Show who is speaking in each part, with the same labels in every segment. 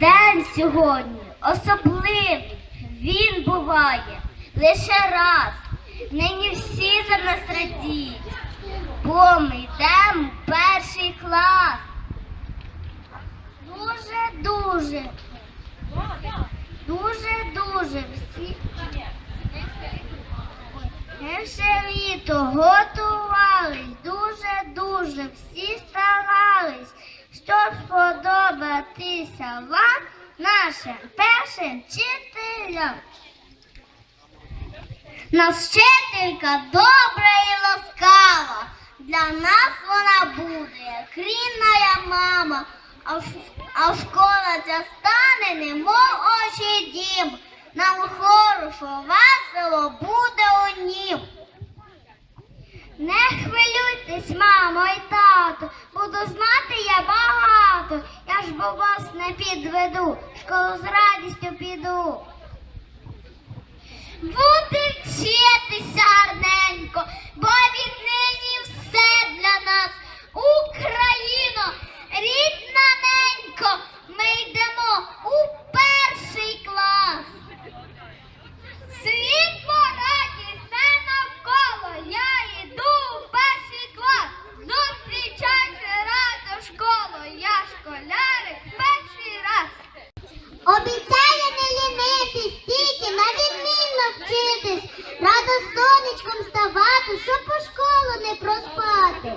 Speaker 1: День сьогодні особливий, він буває лише раз. Нині всі за нас радіють, бо ми йдемо в перший клас. Дуже, дуже, дуже, дуже всі. Ми все літо готувались, нашим першим вчителям. Нас вчителька добра і ласкава, для нас вона буде, як рідна мама, а школа ця стане, немов очі дім. Нам хорошо, весело буде у нім. Не хвилюйтесь, мамо і тато, буду знати я багато. Я ж бо вас не підведу, в школу з радістю піду. Буде вчитися гарненько, бо віднині все для нас. Україно, рідна ненько, ми йдемо у перший клас. Світло радість все навколо, я йду у перший клас. Зустрічайся радо школу, я школярик перший раз.
Speaker 2: Обіцяє не лінитись, тільки на відмінно вчитись, радо сонечком ставати, щоб у школу не проспати.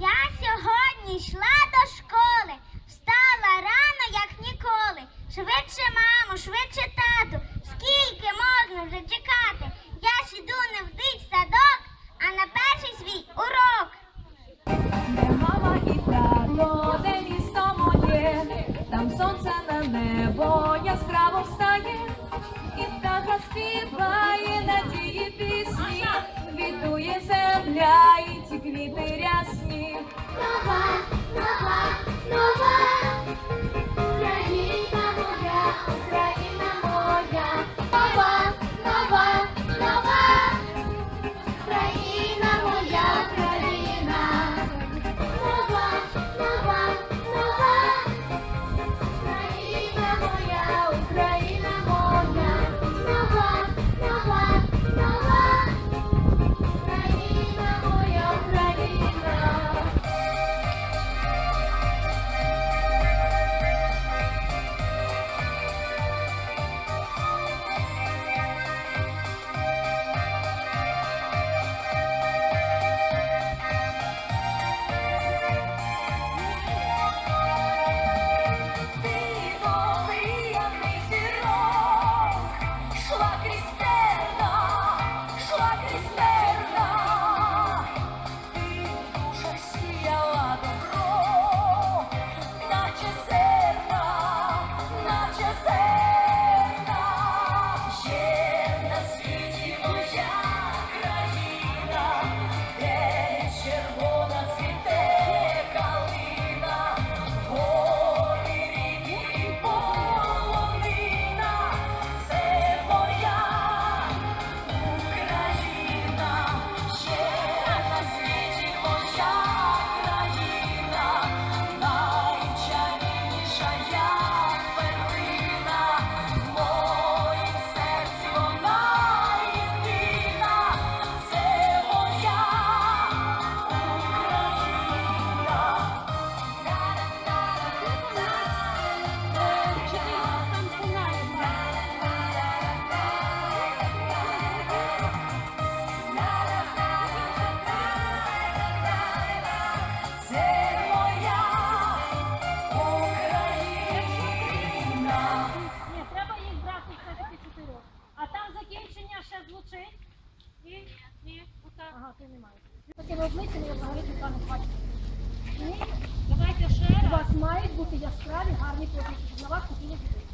Speaker 1: Я сьогодні йшла до школи, встала рано, як ніколи. Швидше, мамо, швидше тату, скільки можна вже чекати? Я ж іду не в дитсадок, а на перший свій урок.
Speaker 3: Де мама і тато, де місто моє, там сонце на небо яскраво встає, і птаха співає і
Speaker 4: Ага, ти не маєш. Такими обличчя я взагалі тут не бачу. Ні, давайте ще раз. У вас мають бути яскраві, гарні позиції. на вас хотіли бути.